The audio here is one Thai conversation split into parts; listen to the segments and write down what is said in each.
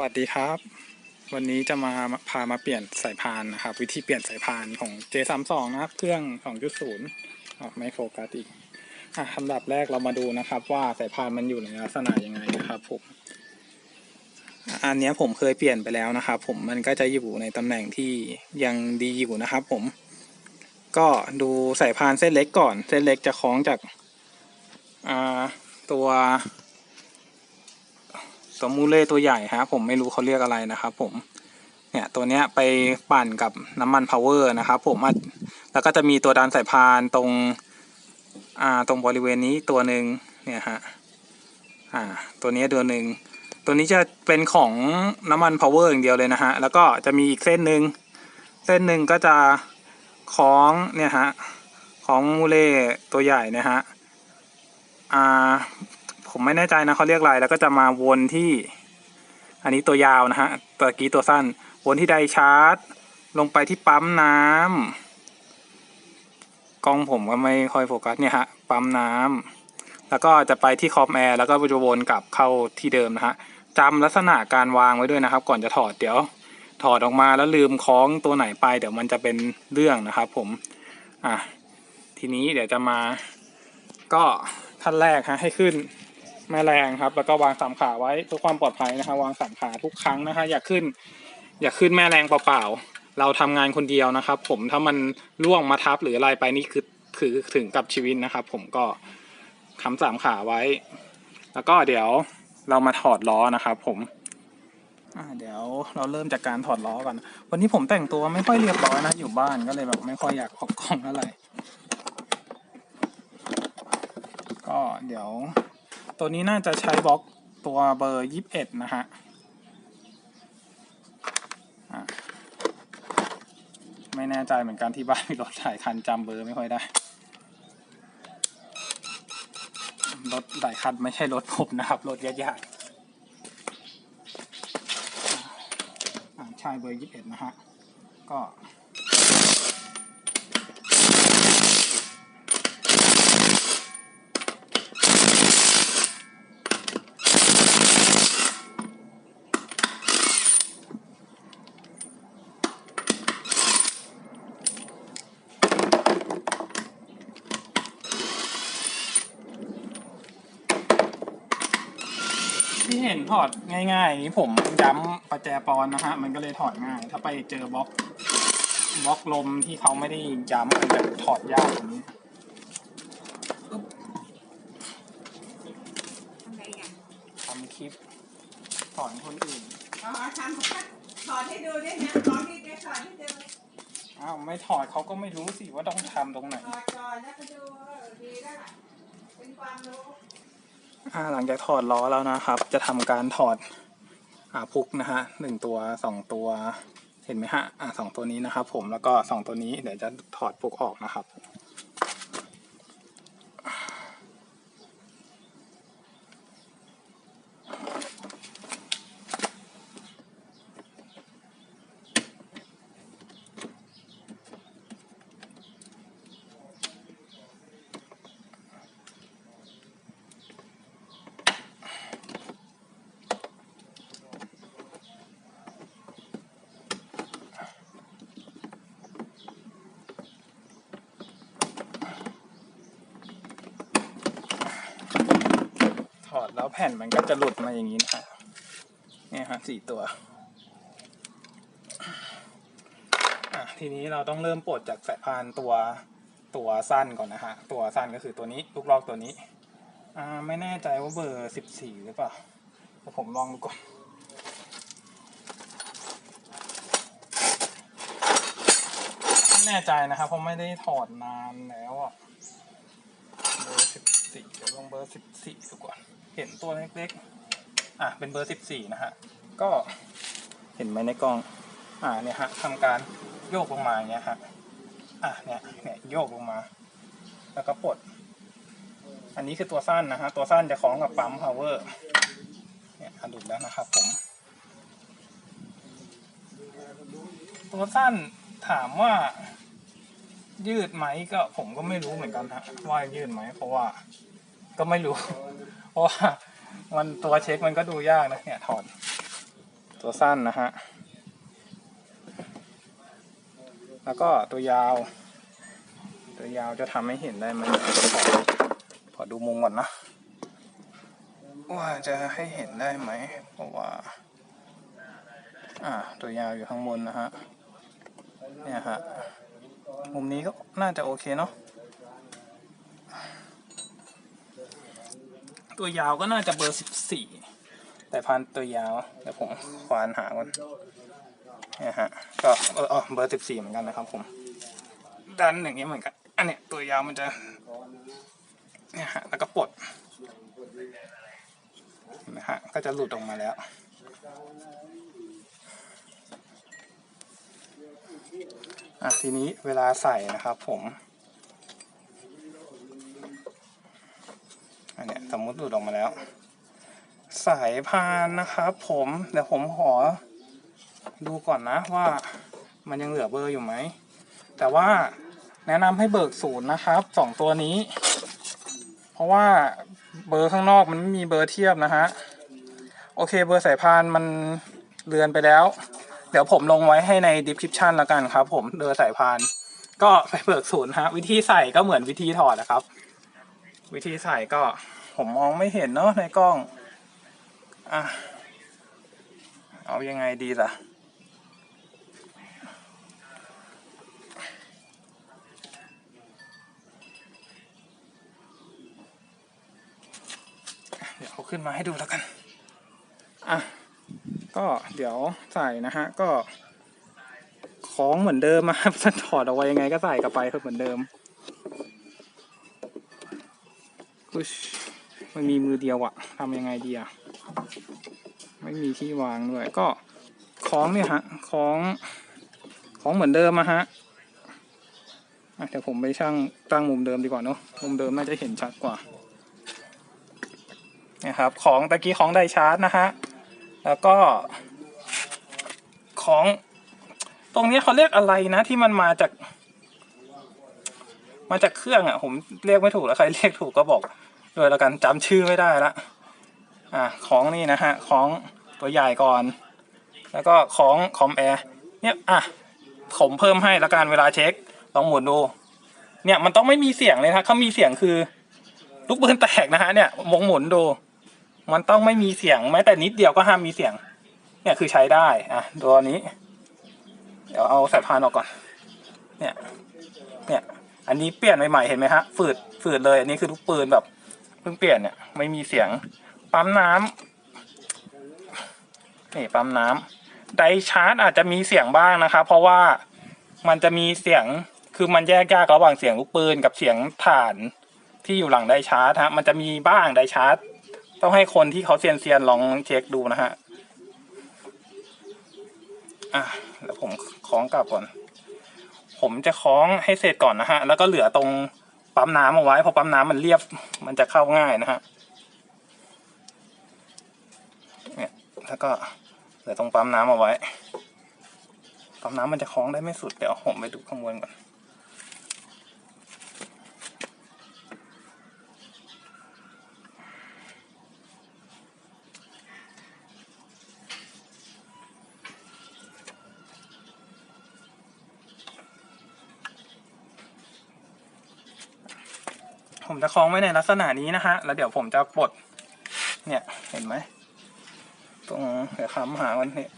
วัสดีครับ วันนี้จะมาพามาเปลี่ยนสายพานนะครับ วิธีเปลี่ยนสายพานของ J32 นะครับ เครื่อง 2.0อะไม่โฟกัสอีกอะอันดับแรกเรามาดูนะครับ ว่าสายพานมันอยู่ในลักษณะยังไงนะครับผมอันนี้ผมเคยเปลี่ยนไปแล้วนะครับ ผมมันก็จะอยู่ในตำแหน่งที่ยังดีอยู่นะครับ ผม ก็ดูสายพานเส้นเล็กก่อน เส้นเล็กจะคล้องจากอ่าตัว ตัวมูเล่ตัวใหญ่ฮะผมไม่รู้เขาเรียกอะไรนะครับผมเนี่ยตัวเนี้ยไปปั่นกับน้ำมันพาวเวอร์นะครับผมแล้วก็จะมีตัวดันสายพานตรงอ่าตรงบริเวณนี้ตัวหนึ่งเนี่ยฮะอ่าตัวนี้ตัวหนึ่งตัวนี้จะเป็นของน้ำมันพาวเวอร์อย่างเดียวเลยนะฮะแล้วก็จะมีอีกเส้นหนึ่งเส้นหนึ่งก็จะคล้องเนี่ยฮะของมูเล่ตัวใหญ่นะฮะอ่า ผมไม่แน่ใจนะเขาเรียกอะไรแล้วก็จะมาวนที่ อันนี้ตัวยาวนะฮะตะกี้ตัวสั้น วนที่ไดชาร์จ ลงไปที่ปั๊มน้ำกล้องผมก็ไม่ค่อยโฟกัสเนี่ยฮะปั๊มน้ำแล้วก็จะไปที่คอมแอร์แล้วก็จะวนกลับเข้าที่เดิมนะฮะจำลักษณะการวางไว้ด้วยนะครับ ก่อนจะถอดเดี๋ยวถอดออกมาแล้วลืมคล้องตัวไหนไปเดี๋ยวมันจะเป็นเรื่องนะครับผมอะทีนี้เดี๋ยวจะมาก็ขั้นแรกฮะให้ขึ้น แม่แรงครับ แล้วก็วางสามขาไว้เพื่อความปลอดภัยนะฮะวางสามขาทุกครั้งนะฮะอย่าขึ้น อย่าขึ้นแม่แรงเปล่าๆเราทำงานคนเดียวนะครับ ผมถ้ามันล่วงมาทับหรืออะไรไปนี่คือคือถึงกับชีวิตนะครับ ผมก็คำสามขาไว้ แล้วก็เดี๋ยวเรามาถอดล้อนะครับผมเดี๋ยวเราเริ่มจากการถอดล้อก่อน วันนี้ผมแต่งตัวไม่ค่อยเรียบร้อยนะอยู่บ้านก็เลยแบบไม่ค่อยอยากออกกล้องเท่าไร ก็เดี๋ยว ตัวนี้น่าจะใช้บล็อกตัวเบอร์ยี่สิบเอ็ดนะฮะไม่แน่ใจเหมือนกันที่บ้านมีรถหลายคันจำเบอร์ไม่ค่อยได้ รถหลายคันไม่ใช่รถผมนะครับ รถญาติๆอะใช่เบอร์ยี่สิบเอ็ดนะฮะ ก็ ถอดง่ายๆอย่างนี้ผมย้ำประแจปอนนะฮะ มันก็เลยถอดง่าย ถ้าไปเจอบล็อกบล็อกลมที่เขาไม่ได้ย้ำมันจะถอดยากกว่านี้ทำไงอะทำคลิปสอนคนอื่น อ๋อทำถอดให้ดูด้วยนะขอที่แกถอดให้ดูอ้าว ไม่ถอดเขาก็ไม่รู้สิว่าต้องทำตรงไหน ถอดก่อนแล้วก็ดูเออดีแล้วล่ะเป็นความรู้อ่า หลังจากถอดล้อแล้วนะครับ จะทำการถอดอาพุกนะฮะหนึ่งตัวสองตัว เห็นไหมฮะอ่าสองตัวนี้นะครับ ผมแล้วก็สองตัวนี้เดี๋ยวจะถอดพุกออกนะครับ แล้วแผ่นมันก็จะหลุดมาอย่างนี้นะฮะนี่ฮะสี่ตัวทีนี้เราต้องเริ่มปลดจากสายพานตัวตัวสั้นก่อนนะฮะ ตัวสั้นก็คือตัวนี้ลูกลอกตัวนี้อ่าไม่แน่ใจว่าเบอร์สิบสี่หรือเปล่าเดี๋ยวผมลองดูก่อนไม่แน่ใจนะครับเพราะไม่ได้ถอดนานแล้วอะเบอร์สิบสี่เดี๋ยวลองเบอร์สิบสี่ดูก่อน เห็นตัวเล็กๆ อะเป็นเบอร์สิบสี่นะฮะ ก็เห็นไหมในกล้อง อ่าเนี่ยฮะทำการโยกลงมาอย่างเงี้ยฮะ อะเนี่ยเนี่ยโยกลงมา แล้วก็ปลด อันนี้คือตัวสั้นนะฮะ ตัวสั้นจะคล้องกับปั๊ม power เนี่ยอดูดแล้วนะครับผม ตัวสั้นถามว่ายืดไหมก็ผมก็ไม่รู้เหมือนกันฮะว่ายืดไหมเพราะว่า ก็ไม่รู้ เพราะว่ามันตัวเช็คมันก็ดูยากนะเนี่ยถอดตัวสั้นนะฮะ แล้วก็ตัวยาว ตัวยาวจะทำให้เห็นได้ไหมขอขอดูมุมก่อนนะว่าจะให้เห็นได้ไหมเพราะว่า อ่า ตัวยาวอยู่ข้างบนนะฮะ เนี่ยฮะ มุมนี้ก็น่าจะโอเคเนาะ ตัวยาวก็น่าจะเบอร์สิบสี่แต่พันตัวยาวเดี๋ยวผมควานหาก่อนนี่ยฮะก็เออเบอร์สิบสี่เหมือนกันนะครับผมดันอย่างเงี้เหมือนกันอันเนี้ยตัวยาวมันจะเนี่ยฮะแล้วก็ปลดนไหมฮะก็จะหลุดออกมาแล้วอะทีนี้เวลาใส่นะครับผม อันเนี้ยสมมติหลุดออกมาแล้ว สายพานนะครับผมเดี๋ยวผมขอดูก่อนนะว่ามันยังเหลือเบอร์อยู่ไหม แต่ว่าแนะนำให้เบิกศูนย์นะครับสองตัวนี้ เพราะว่าเบอร์ข้างนอกมันไม่มีเบอร์เทียบนะฮะ โอเคเบอร์สายพานมันเลือนไปแล้ว เดี๋ยวผมลงไว้ให้ใน description แล้วกันครับ ผมเบอร์สายพาน ก็ไปเบิกศูนย์ฮะ วิธีใส่ก็เหมือนวิธีถอดนะครับ วิธีใส่ก็ผมมองไม่เห็นเนาะในกล้อง อะ เอายังไงดีล่ะ เดี๋ยวเอาขึ้นมาให้ดูแล้วกัน อะ ก็เดี๋ยวใส่นะฮะ ก็คล้องเหมือนเดิมอะครับจะถอดเอาไว้ยังไงก็ใส่กลับไปเหมือนเดิม อุ๊ยมันมีมือเดียวอะทำยังไงดีอะไม่มีที่วางด้วย ก็คล้องเนี่ยฮะคล้องคล้องเหมือนเดิมอะฮะอะเดี๋ยวผมไปช่างตั้งมุมเดิมดีกว่าเนาะ มุมเดิมน่าจะเห็นชัดกว่านี่ยครับ ของตะกี้ของไดชาร์จนะฮะ แล้วก็ ของ ตรงนี้เขาเรียกอะไรนะ ที่มันมาจาก มาจากเครื่องอะผมเรียกไม่ถูกแล้วใครเรียกถูกก็บอก ด้วยแล้วกันจำชื่อไม่ได้ละอะของนี่นะฮะของตัวใหญ่ก่อน แล้วก็ของคอมแอร์เนี่ยอะผมเพิ่มให้แล้วกันเวลาเช็คลองหมุนดู เนี่ยมันต้องไม่มีเสียงเลยนะถ้ามีเสียงคือ ลูกปืนแตกนะฮะเนี่ยวงหมุนดู มันต้องไม่มีเสียงแม้แต่นิดเดียวก็ห้ามมีเสียง เนี่ยคือใช้ได้อะตัวนี้ เดี๋ยวเอาสายพานออกก่อน เนี่ย เนี่ย อันนี้เปลี่ยนใหม่ๆเห็นไหมฮะฝืดฝืดเลย อันนี้คือลูกปืนแบบ พิ่งเปลี่ยนเนี่ย ไม่มีเสียง ปั๊มน้ำนี่ปั๊มน้ำไดชาร์จอาจจะมีเสียงบ้างนะครับเพราะว่ามันจะมีเสียงคือมันแยกยากระหว่างเสียงลูกปืนกับเสียงฐานที่อยู่หลังไดชาร์จฮะ มันจะมีบ้างไดชาร์จ ต้องให้คนที่เขาเซียนเซียนลองเช็คดูนะฮะอะเดี๋ยวผมคล้องกลับก่อน ผมจะคล้องให้เสร็จก่อนนะฮะ แล้วก็เหลือตรง ปั๊มน้ำเอาไว้เพราะปั๊มน้ำมันเรียบมันจะเข้าง่ายนะฮะเนี่ยแล้วก็เหลือตรงปั๊มน้ำเอาไว้ปั๊มน้ำมันจะคล้องได้ไม่สุดเดี๋ยวผมไปดูข้างบนก่อน ผมจะคล้องไว้ในลักษณะนี้นะฮะ แล้วเดี๋ยวผมจะปลด เนี่ย เห็นไหม ตรงเดี๋ยวคำหามันเนี่ย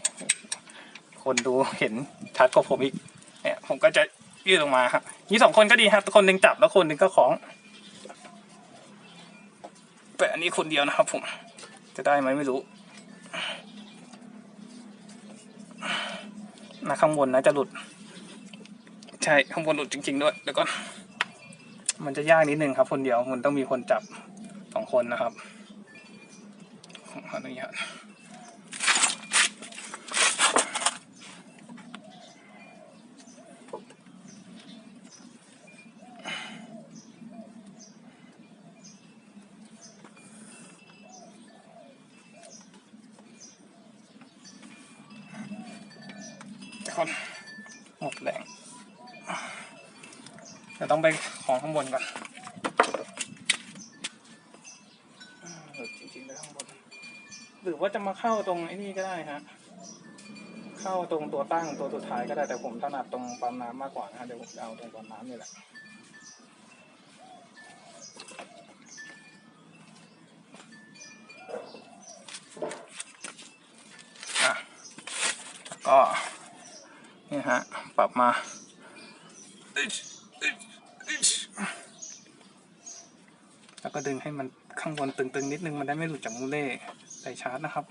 คนดูเห็นชัดกว่าผมอีก เนี่ย ผมก็จะยืดออกมาครับนี่สองคนก็ดีครับคนหนึ่งจับแล้วคนหนึ่งก็คล้องแต่อันนี้คนเดียวนะครับผม จะได้ไหมไม่รู้นะข้างบนนะจะหลุด ใช่ข้างบนหลุดจริง ๆ ด้วย แล้วก็ มันจะยากนิดนึงครับ คนเดียวมันต้องมีคนจับสองคนนะครับขออนุญาต ริงๆแล้วข้างบน หรือว่าจะมาเข้าตรงไอ้นี่ก็ได้ฮะ เข้าตรงตัวตั้งตัวสุดท้ายก็ได้แต่ผมถนัดตรงปั๊มน้ำมากกว่านะฮะเดี๋ยวผมจะเอาตรงปั๊มน้ำนี่แหละก็นี่ฮะ ปรับมาแล้วก็ดึงให้มันางบนตึงๆนิดนึงมันได้ไม่หลุดจากมูเล่ใส่ชาร์จนะครับ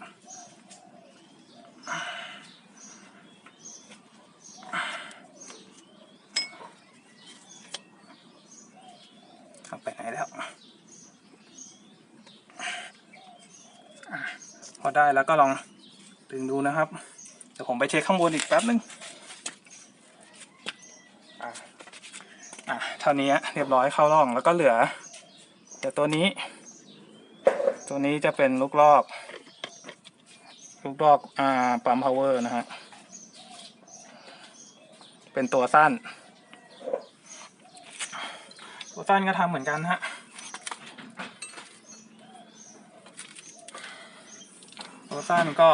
เอาไปไหนแล้วอพอได้แล้วก็ลองดึงดูนะครับ เดี๋ยวผมไปเช็คข้างบนอีกแป๊บนึงอะอะเท่านี้เรียบร้อยเข้าร่องแล้วก็เหลือเดี๋ยวตัวนี้ ตัวนี้จะเป็นลูกลอก ลูกลอกอ่าปั๊มพาวเวอร์นะฮะ เป็นตัวสั้น ตัวสั้นก็ทำเหมือนกันฮะตัวสั้นก็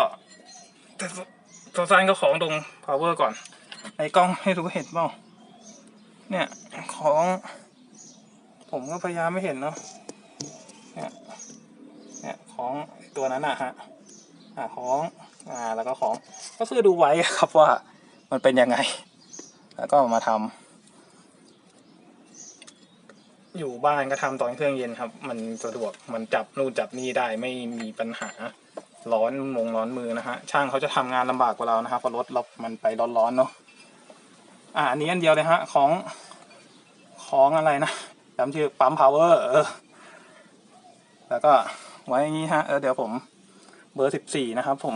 ตัวสั้นก็ของตรง power ก่อน ในกล้องให้ดูเห็นเปล่าเนี่ยของ ผมก็พยายามไม่เห็นเนาะ ของตัวนั้นอะฮะอ่าของอ่าแล้วก็ของก็คือดูไว้ครับว่ามันเป็นยังไง แล้วก็มาทำอยู่บ้านก็ทำตอนเครื่องเย็นครับ มันสะดวกมันจับนู่นจับนี่ได้ไม่มีปัญหาร้อนมงร้อนมือนะฮะช่างเขาจะทำงานลำบากกว่าเรานะครับเพราะรถเรามันไปร้อนๆเนาะอ่าอันนี้อันเดียวเลยฮะของของอะไรนะจำชื่อปั๊มพาวเวอร์แล้วก็ ไว้อย่างนี้ฮะเออเดี๋ยวผมเบอร์สิบสี่นะครับ ผม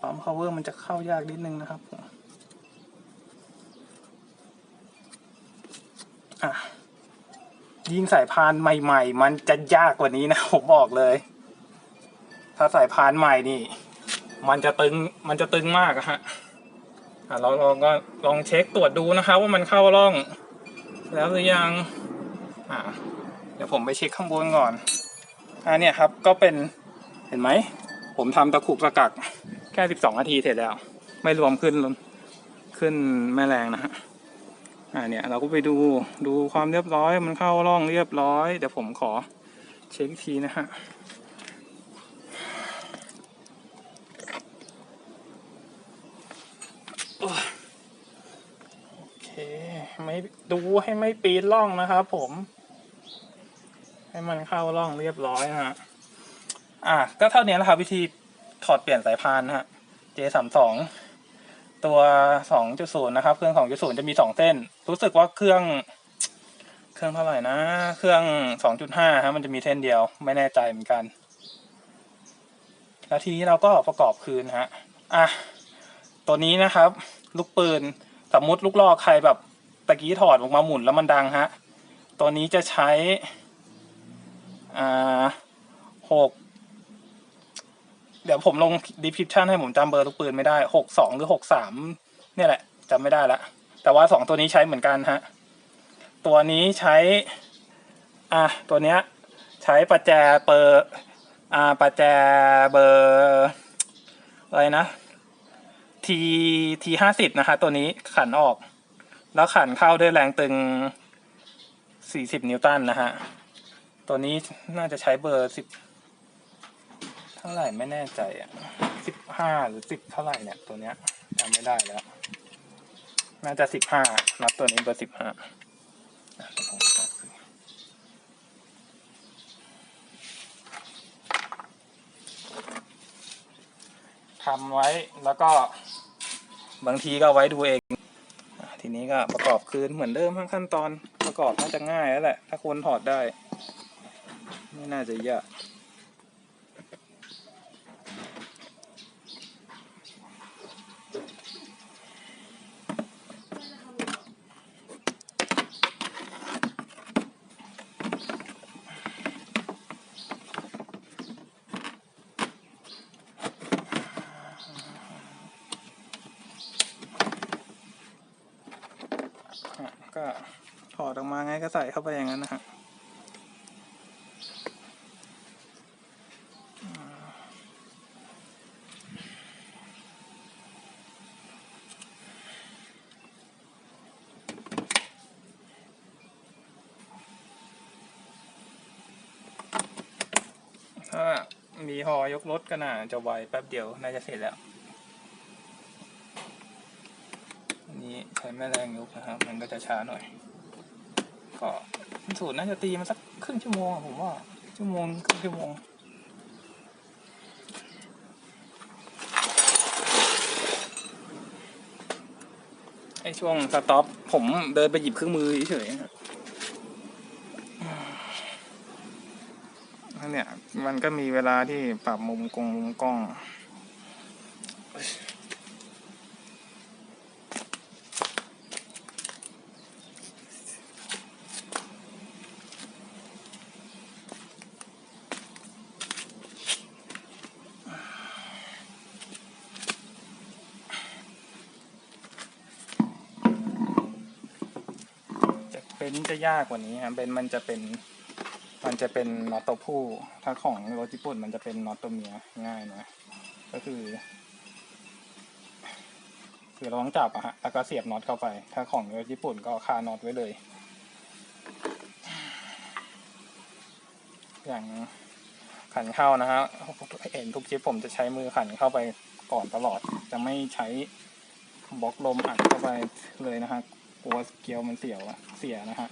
ปั๊มพาวเวอร์มันจะเข้ายากนิดนึงนะครับผมอะยิงสายพานใหม่ ๆ มันจะยากกว่านี้นะผมบอกเลย ถ้าสายพานใหม่นี่ มันจะตึงมันจะตึงมากอะฮะอะเราลองก็ลองเช็คตรวจดูนะครับว่ามันเข้าร่อง แล้วหรือยัง อ่า เดี๋ยวผมไปเช็คข้างบนก่อน อ่าเนี่ยครับก็เป็นเห็นไหม ผมทำตะขุกตะกัก แค่สิบสองนาทีเสร็จแล้ว ไม่รวมขึ้นขึ้นแม่แรงนะฮะอ่าเนี่ยเราก็ไปดูดูความเรียบร้อยมันเข้าร่องเรียบร้อย เดี๋ยวผมขอเช็คทีนะฮะโอ้ยโอเคไม่ดูให้ไม่ปีนร่องนะครับผม ให้มันเข้าร่องเรียบร้อยนะฮะ อะก็เท่านี้แหละครับวิธีถอดเปลี่ยนสายพานนะฮะ J สามสองตัว 2.0 นะครับ เครื่อง 2.0 จะมี 2 เส้น รู้สึกว่าเครื่อง เครื่องเท่าไหร่นะ เครื่อง 2.5 ฮะ มันจะมีเส้นเดียว ไม่แน่ใจเหมือนกัน แล้วทีนี้เราก็ประกอบคืนฮะ อะ ตัวนี้นะครับ ลูกปืน สมมติลูกลอกใครแบบตะกี้ถอดออกมาหมุนแล้วมันดังฮะ ตัวนี้จะใช้ อ่าหกเดี๋ยวผมลง description ให้ผมจำเบอร์ลูกปืนไม่ได้หกสองหรือหกสามเนี่ยแหละจำไม่ได้ละแต่ว่าสองตัวนี้ใช้เหมือนกันฮะ ตัวนี้ใช้ อะ ตัวเนี้ย ใช้ประแจเปอร์อ่าประแจเบอร์อะไรนะทีทีห้าสิบนะคะตัวนี้ขันออก แล้วขันเข้าด้วยแรงตึงสี่สิบนิวตันนะฮะ ตัวนี้น่าจะใช้เบอร์สิบเท่าไหร่ไม่แน่ใจอะสิบห้าหรือสิบเท่าไหร่เนี่ยตัวเนี้ยจำไม่ได้แล้ว น่าจะสิบห้านับตัวนี้เบอร์สิบห้าทำไว้แล้วก็บางทีก็ไว้ดูเอง ทีนี้ก็ประกอบคืนเหมือนเดิมขั้นตอนประกอบน่าจะง่ายแล้วแหละ ถ้าคนถอดได้ ไม่น่าจะยากอะก็ถอดออกมาไงก็ใส่เข้าไปอย่างนั้นนะฮะ ถ้ามีหอ ยกรถก็น่าจะไวแป๊บเดียวน่าจะเสร็จแล้วนี้ใช้แม่แรงยกนะครับ มันก็จะช้าหน่อย ก็สูตรน่าจะตีมาสักครึ่งชั่วโมงผมว่า ชั่วโมงครึ่งชั่วโมงไอช่วงสต็อปผมเดินไปหยิบเครื่องมือเฉยๆครับ นั่นเนี่ยมันก็มีเวลาที่ปรับมุมกลงมุมกล้องจะเป็นจะยากกว่านี้ครับเป็นมันจะเป็น มันจะเป็นน็อตตัวผู้ ถ้าของรถญี่ปุ่นมันจะเป็นน็อตตัวเมียง่ายหนะก็คือ คือเราต้องจับอะฮะแล้วก็เสียบน็อตเข้าไป ถ้าของรถญี่ปุ่นก็คาน็อตไว้เลย อย่างขันเข้านะฮะเห็นทุกชิปผมจะใช้มือขันเข้าไปก่อนตลอด จะไม่ใช้บล็อกลมอัดเข้าไปเลยนะฮะกลัวเกลียวมันเสียวอะเสียนะฮะ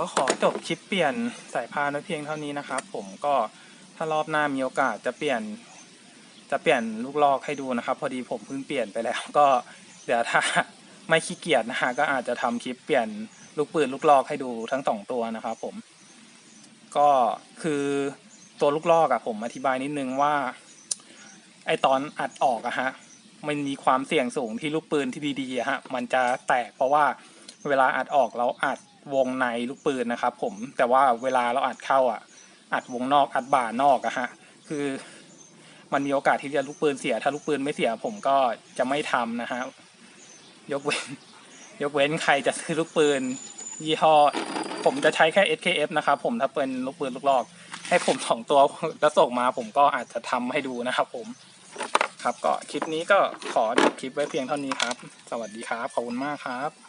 ก็ขอจบคลิปเปลี่ยนสายพานไว้เพียงเท่านี้นะครับ ผมก็ถ้ารอบหน้ามีโอกาสจะเปลี่ยน จะเปลี่ยนลูกลอกให้ดูนะครับ พอดีผมเพิ่งเปลี่ยนไปแล้ว ก็เดี๋ยวถ้าไม่ขี้เกียจนะฮะก็อาจจะทำคลิปเปลี่ยนลูกปืนลูกลอกให้ดูทั้งสองตัวนะครับผม ก็คือตัวลูกลอกอะผมอธิบายนิดนึงว่า ไอตอนอัดออกอะฮะมันมีความเสี่ยงสูงที่ลูกปืนที่ดีๆฮะมันจะแตกเพราะว่าเวลาอัดออกเราอัด วงในลูกปืนนะครับ ผมแต่ว่าเวลาเราอัดเข้าอะ อัดวงนอกอัดบ่านอกอะฮะคือมันมีโอกาสที่จะลูกปืนเสีย ถ้าลูกปืนไม่เสียผมก็จะไม่ทำนะฮะยกเว้น ยกเว้นใครจะซื้อลูกปืน ยี่ห้อ ผมจะใช้แค่ SKF นะครับผมถ้าเป็นลูกปืนลูกลอก ให้ผมสองตัวแล้วส่งมาผมก็อาจจะทำให้ดูนะครับผม ครับก็คลิปนี้ก็ขอจบคลิปไว้เพียงเท่านี้ครับ สวัสดีครับ ขอบคุณมากครับ